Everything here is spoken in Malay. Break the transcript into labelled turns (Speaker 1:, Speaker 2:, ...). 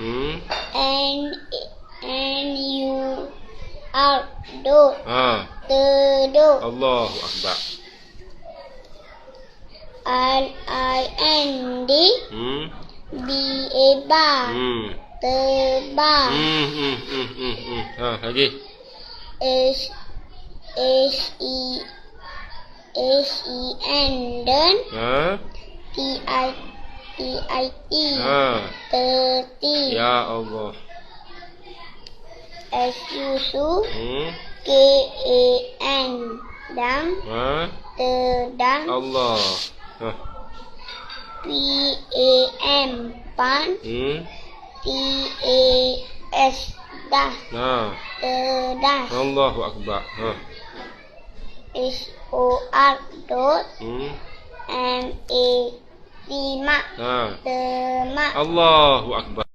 Speaker 1: Hmm.
Speaker 2: N N U R dot
Speaker 1: Ha.
Speaker 2: Teduk
Speaker 1: Allahu akbar.
Speaker 2: R I N D
Speaker 1: Hmm.
Speaker 2: B A bar
Speaker 1: Hmm.
Speaker 2: Tebar
Speaker 1: Hmm, hmm, hmm, hmm, hmm. Ha, lagi.
Speaker 2: H H E H E N dan
Speaker 1: Ha.
Speaker 2: T I T I T
Speaker 1: Ha.
Speaker 2: Terti
Speaker 1: Ya Allah.
Speaker 2: S U
Speaker 1: Hmm.
Speaker 2: K A N dan
Speaker 1: Ha.
Speaker 2: Tedang
Speaker 1: Allah. Ha.
Speaker 2: P A M Pan
Speaker 1: Hmm.
Speaker 2: T A S dah
Speaker 1: Ha.
Speaker 2: Tedas
Speaker 1: Allahu akbar. Ha.
Speaker 2: H O R dot
Speaker 1: Hmm.
Speaker 2: M A Mak
Speaker 1: Ha.
Speaker 2: Temak
Speaker 1: Allahu akbar.